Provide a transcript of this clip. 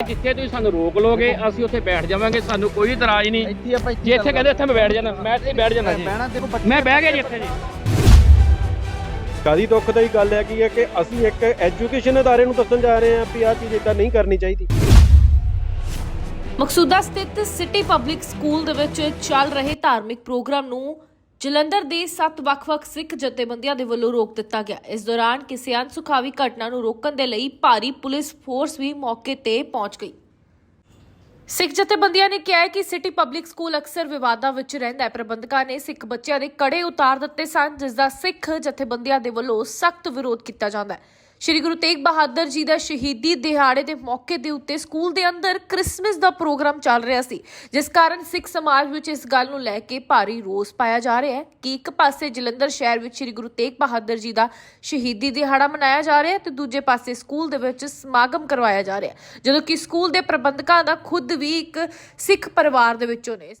ਜਿੱਥੇ ਤੁਸੀਂ ਸਾਨੂੰ ਰੋਕ ਲੋਗੇ ਅਸੀਂ ਉੱਥੇ ਬੈਠ ਜਾਵਾਂਗੇ ਸਾਨੂੰ ਕੋਈ ਇਤਰਾਜ਼ ਨਹੀਂ। ਇੱਥੇ ਆਪਾਂ ਜੇ ਇੱਥੇ ਕਹਿੰਦੇ ਇੱਥੇ ਮੈਂ ਬੈਠ ਜਾਣਾ ਮੈਂ ਇੱਥੇ ਬੈਠ ਜਾਣਾ ਜੀ। ਬਹਿਣਾ ਦੇਖੋ ਮੈਂ ਬਹਿ ਗਿਆ ਜੀ ਇੱਥੇ ਜੀ। ਕਾਦੀ ਦੁੱਖ ਦੀ ਗੱਲ ਹੈ ਕੀ ਹੈ ਕਿ ਅਸੀਂ ਇੱਕ ਐਜੂਕੇਸ਼ਨ ਅਦਾਰੇ ਨੂੰ ਦੱਸਣ ਜਾ ਰਹੇ ਹਾਂ ਵੀ ਆਹ ਚੀਜ਼ ਇਦਾਂ ਨਹੀਂ ਕਰਨੀ ਚਾਹੀਦੀ। ਮਕਸੂਦਾ ਸਥਿਤ ਸਿਟੀ ਪਬਲਿਕ ਸਕੂਲ ਦੇ ਵਿੱਚ ਚੱਲ ਰਹੇ ਧਾਰਮਿਕ ਪ੍ਰੋਗਰਾਮ ਨੂੰ ਜਲੰਧਰ ਦੇ ਸੱਤ ਵੱਖ-ਵੱਖ ਸਿੱਖ ਜਥੇਬੰਦੀਆਂ ਦੇ ਵੱਲੋਂ ਰੋਕ ਦਿੱਤਾ ਗਿਆ। ਇਸ ਦੌਰਾਨ ਕਿਸੇ ਅਣਸੁਖਾਵੀ ਘਟਨਾ ਨੂੰ ਰੋਕਣ ਦੇ ਲਈ ਭਾਰੀ ਪੁਲਿਸ ਫੋਰਸ ਵੀ ਮੌਕੇ ਤੇ ਪਹੁੰਚ ਗਈ। ਸਿੱਖ ਜਥੇਬੰਦੀਆਂ ਨੇ ਕਿਹਾ ਹੈ ਕਿ ਸਿਟੀ ਪਬਲਿਕ ਸਕੂਲ ਅਕਸਰ ਵਿਵਾਦਾਂ ਵਿੱਚ ਰਹਿੰਦਾ ਹੈ। ਪ੍ਰਬੰਧਕਾਂ ਨੇ ਸਿੱਖ ਬੱਚਿਆਂ ਦੇ ਕੜੇ ਉਤਾਰ ਦਿੱਤੇ ਸਨ, ਜਿਸ ਦਾ ਸਿੱਖ ਜਥੇਬੰਦੀਆਂ ਦੇ ਵੱਲੋਂ ਸਖਤ ਵਿਰੋਧ ਕੀਤਾ ਜਾਂਦਾ ਹੈ। ਸ਼੍ਰੀ ਗੁਰੂ ਤੇਗ ਬਹਾਦਰ ਜੀ ਦਾ ਸ਼ਹੀਦੀ ਦਿਹਾੜੇ ਦੇ ਮੌਕੇ ਦੇ ਉੱਤੇ ਸਕੂਲ ਦੇ ਅੰਦਰ ਕ੍ਰਿਸਮਸ ਦਾ ਪ੍ਰੋਗਰਾਮ ਚੱਲ ਰਿਹਾ ਸੀ, ਜਿਸ ਕਾਰਨ ਸਿੱਖ ਸਮਾਜ ਵਿੱਚ ਇਸ ਗੱਲ ਨੂੰ ਲੈ ਕੇ ਭਾਰੀ ਰੋਸ ਪਾਇਆ ਜਾ ਰਿਹਾ ਹੈ ਕਿ ਇੱਕ ਪਾਸੇ ਜਲੰਧਰ ਸ਼ਹਿਰ ਵਿੱਚ ਸ਼੍ਰੀ ਗੁਰੂ ਤੇਗ ਬਹਾਦਰ ਜੀ ਦਾ ਸ਼ਹੀਦੀ ਦਿਹਾੜਾ ਮਨਾਇਆ ਜਾ ਰਿਹਾ ਹੈ ਤੇ ਦੂਜੇ ਪਾਸੇ ਸਕੂਲ ਦੇ ਵਿੱਚ ਸਮਾਗਮ ਕਰਵਾਇਆ ਜਾ ਰਿਹਾ ਹੈ, ਜਦੋਂ ਕਿ ਸਕੂਲ ਦੇ ਪ੍ਰਬੰਧਕਾਂ ਦਾ ਖੁਦ ਵੀ ਇੱਕ ਸਿੱਖ ਪਰਿਵਾਰ ਦੇ ਵਿੱਚੋਂ ਨੇ।